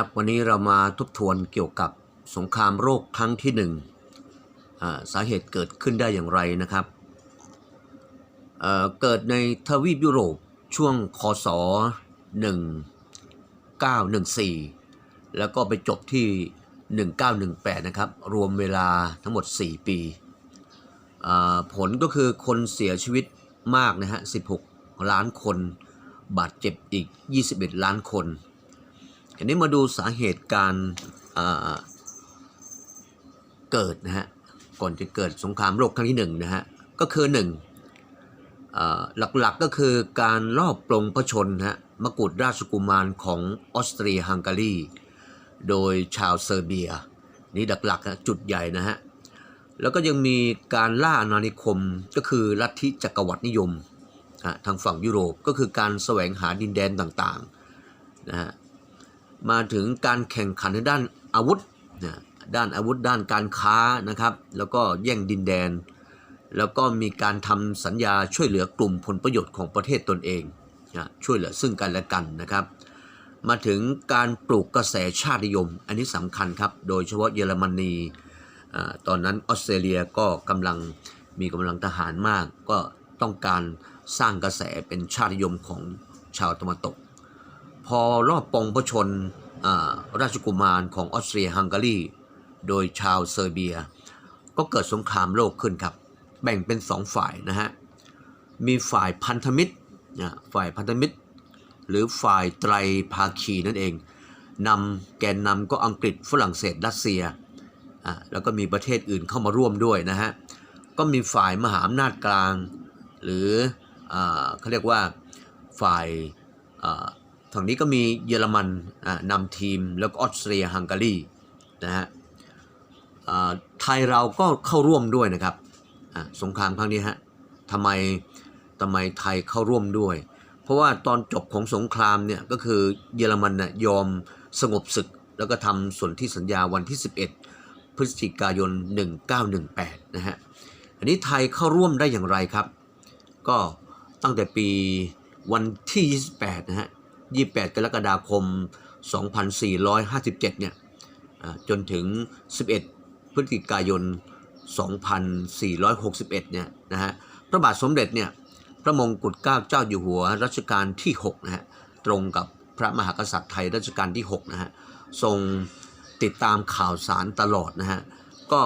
ครับวันนี้เรามาทบทวนเกี่ยวกับสงครามโรคครั้งที่หนึ่งสาเหตุเกิดขึ้นได้อย่างไรนะครับเเกิดในทวีปยุโรปช่วงคศ 1914 แล้วก็ไปจบที่ 1918 นะครับ รวมเวลาทั้งหมด 4 ปี ผลก็คือคนเสียชีวิตมากนะฮะ 16 ล้านคน บาดเจ็บอีก 21 ล้านคน อันนี้มาดูสาเหตุการอ่าเกิดนะฮะก่อนจะเกิดสงครามโลกครั้งที่หนึ่งนะฮะก็คือหนึ่งหลักๆก็คือการลอบปลงพระชนนะฮะมกุฎราชกุมารของออสเตรียฮังการีโดยชาวเซอร์เบีย นี่หลักๆนะจุดใหญ่นะฮะแล้วก็ยังมีการล่าอาณานิคมก็คือลัทธิจักรวรรดินิยมทางฝั่งยุโรปก็คือการแสวงหาดินแดนต่างๆนะฮะ มาถึงการแข่งขันในด้านอาวุธนะด้านอาวุธด้านการค้านะครับ แล้วก็แย่งดินแดน แล้วก็มีการทำสัญญาช่วยเหลือกลุ่มผลประโยชน์ของประเทศตนเองนะช่วยเหลือซึ่งกันและกันนะครับ มาถึงการปลูกกระแสชาตินิยม อันนี้สำคัญครับ โดยเฉพาะเยอรมนีอตอนนั้นออสเตรเลียก็กำลังมีกำลังทหารมาก ก็ต้องการสร้างกระแสเป็นชาตินิยมของชาวตะวันตก พอรอบปองพระชนราชกุมารของออสเตรียฮังการีโดยชาวเซอร์เบีย ก็เกิดสงครามโลกขึ้นครับ แบ่งเป็นสองฝ่ายนะฮะ มีฝ่ายพันธมิตรนะฝ่ายพันธมิตร หรือฝ่ายไตรภาคีนั่นเองนำแกนนำก็อังกฤษฝรั่งเศสรัสเซียอะแล้วก็มีประเทศอื่นเข้ามาร่วมด้วยนะฮะ ก็มีฝ่ายมหาอำนาจกลาง หรืออาเขาเรียกว่าฝ่ายอ่า ฝั่งนี้ก็มีเยอรมันนำทีมแล้วก็ออสเตรียฮังการีนะฮะอ่าไทยเราก็เข้าร่วมด้วยนะครับอ่าสงครามครั้งนี้ฮะทำไมทำไมไทยเข้าร่วมด้วย เพราะว่าตอนจบของสงครามเนี่ยก็คือเยอรมันน่ะยอมสงบศึก แล้วก็ทำส่วนธิสัญญาวันที่ 11 พฤศจิกายน 1918 นะฮะอันนี้ไทยเข้าร่วมได้อย่างไรครับ ก็ตั้งแต่ปีวันที่ 28 นะฮะ 28 กรกฎาคม 2457 เนี่ยอ่าจนถึง 11 พฤศจิกายน 2461 เนี่ยนะฮะพระบาทสมเด็จเนี่ยพระมงกุฎเกล้าเจ้าอยู่หัวรัชกาลที่ 6 นะฮะตรงกับพระมหากษัตริย์ไทยรัชกาลที่ 6 นะฮะทรงติดตามข่าวสารตลอดนะฮะก็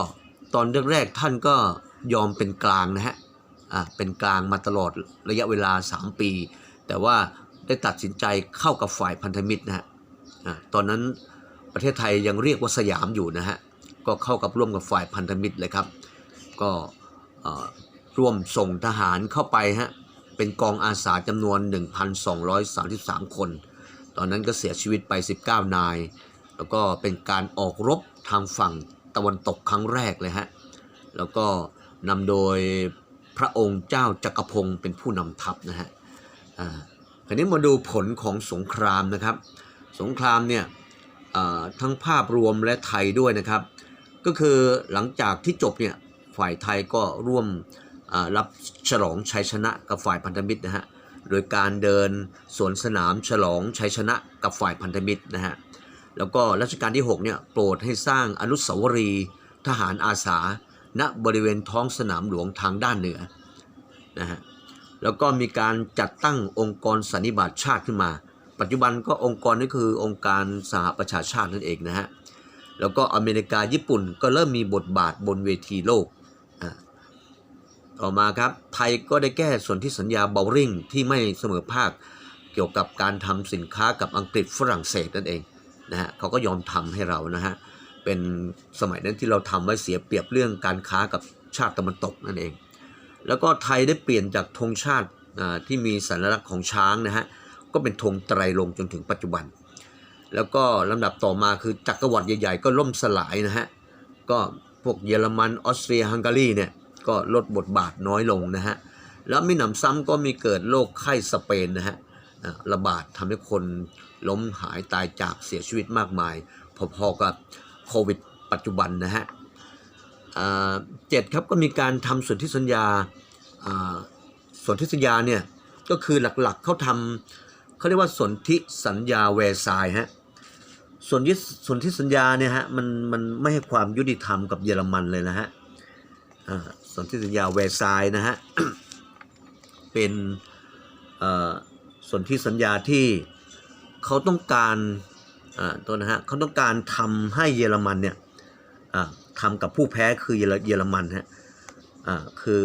ตอนแรกๆท่านก็ยอมเป็นกลางนะฮะอ่าเป็นกลางมาตลอดระยะเวลา 3 ปี แต่ว่า ได้ตัดสินใจเข้ากับฝ่ายพันธมิตรนะฮะตอนนั้นประเทศไทยยังเรียกว่าสยามอยู่นะฮะก็เข้ากับร่วมกับฝ่ายพันธมิตรเลยครับ ก็ร่วมส่งทหารเข้าไปฮะเป็นกองอาสาจำนวน 1,233 คน ตอนนั้นก็เสียชีวิตไป 19 นาย แล้วก็เป็นการออกรบทางฝั่งตะวันตกครั้งแรกเลยฮะแล้วก็นำโดยพระองค์เจ้าจักรพงศ์เป็นผู้นำทัพนะฮะ ราวนี้มาดูผลของสงครามนะครับ สงครามเนี่ยทั้งภาพรวมและไทยด้วยนะครับ ก็คือหลังจากที่จบเนี่ยฝ่ายไทยก็ร่วมรับฉลองชัยชนะกับฝ่ายพันธมิตรนะฮะโดยการเดินสวนสนามฉลองชัยชนะกับฝ่ายพันธมิตรนะฮะแล้วก็รัชกาลที่6เนี่ยโปรดให้สร้างอนุสาวรีย์ทหารอาสา ณบริเวณท้องสนามหลวงทางด้านเหนือนะฮะ แล้วก็มีการจัดตั้งองค์กรสันนิบาตชาติขึ้นมา ปัจจุบันก็องค์กรนี้คือองค์การสหประชาชาตินั่นเองนะฮะแล้วก็อเมริกาญี่ปุ่นก็เริ่มมีบทบาทบนเวทีโลกอ่าต่อมาครับไทยก็ได้แก้ส่วนที่สัญญาเบลริงที่ไม่เสมอภาคเกี่ยวกับการทำสินค้ากับอังกฤษฝรั่งเศสนั่นเองนะฮะเขาก็ยอมทำให้เรานะฮะเป็นสมัยนั้นที่เราทำไว้เสียเปรียบเรื่องการค้ากับชาติตะวันตกนั่นเอง แล้วก็ไทยได้เปลี่ยนจากธงชาติที่มีสัญลักษณ์ของช้างนะฮะก็เป็นธงไตรลงจนถึงปัจจุบัน แล้วก็ลำดับต่อมาคือจักรวรรดิใหญ่ๆ ก็ล่มสลายนะฮะก็พวกเยอรมันออสเตรียฮังการีเนี่ยก็ลดบทบาทน้อยลงนะฮะแล้วมีหนำซ้ำก็มีเกิดโรคไข้สเปนนะฮะระบาดทำให้คนล้มหายตายจากเสียชีวิตมากมาย พอๆกับโควิดปัจจุบันนะฮะ เจ็ดครับก็มีการทำสนธิสัญญาอ่าสนธิสัญญาเนี่ยก็คือหลักๆเขาทำเขาเรียกว่าสนธิสัญญาแวร์ซายน์ฮะส่วนที่ส่วนที่สัญญาเนี่ยฮะมันมันไม่ให้ความยุติธรรมกับเยอรมันเลยนะฮะส่วนที่สัญญาแวร์ซายน์นะฮะเป็นส่วนที่สัญญาที่เขาต้องการตัวนะฮะเขาต้องการทำให้เยอรมันเนี่ย อ่าทำกับผู้แพ้คือเยอรมันฮะอ่าคือ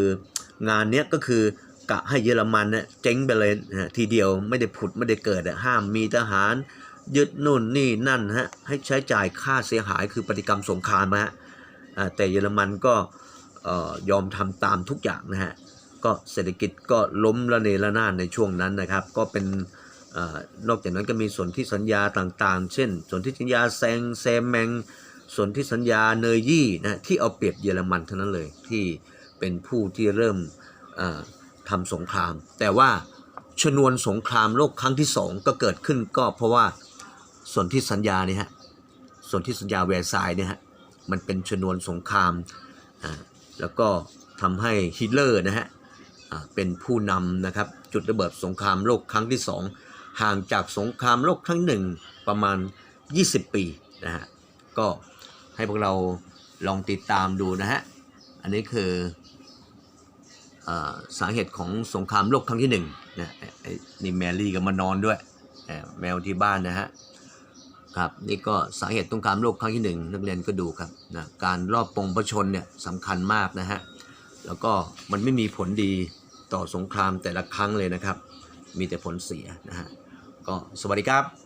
งานเนี้ยก็คือกะให้เยอรมันเนี่ยเจ๊งไปเลยนะฮะทีเดียวไม่ได้ผุดไม่ได้เกิดห้ามมีทหาร ยึดนู่นนี่นั่นฮะให้ใช้จ่ายค่าเสียหายคือปฏิกรรมสงครามนะฮะอ่าแต่เยอรมันก็อ่อยอมทำตามทุกอย่างนะฮะก็เศรษฐกิจก็ล้มระเนระนาดในช่วงนั้นนะครับ ก็เป็นอนอกจากนั้นก็มีส่วนที่สัญญาต่างๆ เช่น ส่วนที่สัญญาแซงแซมแมง ส่วนที่สัญญาเนยยี่นะที่เอาเปรียบเยอรมันเท่านั้นเลยที่เป็นผู้ที่เริ่มเอ่อทำสงคราม แต่ว่าชนวนสงครามโลกครั้งที่สองก็เกิดขึ้นก็เพราะว่าส่วนที่สัญญาเนี่ยฮะส่วนที่สัญญาแวร์ซายน์เนี่ยฮะมันเป็นชนวนสงครามอ่าแล้วก็ทำให้ฮิตเลอร์นะฮะอ่าเป็นผู้นำนะครับจุดระเบิดสงครามโลกครั้งที่สองห่างจากสงครามโลกครั้งหนึ่งประมาณ 20 ปีนะฮะก็ ให้พวกเราลองติดตามดูนะฮะ อันนี้คืออสาเหตุของสงครามโลกครั้งที่หนึ่งนะนี่แมรี่ก็มานอนด้วยแมวที่บ้านนะฮะครับนี่ก็สาเหตุสงครามโลกครั้งที่หนึ่งนักเรียนก็ดูครับนะการรอบปงประชนเนี่ยสำคัญมากนะฮะแล้วก็มันไม่มีผลดีต่อสงครามแต่ละครั้งเลยนะครับ มีแต่ผลเสียนะฮะก็สวัสดีครับ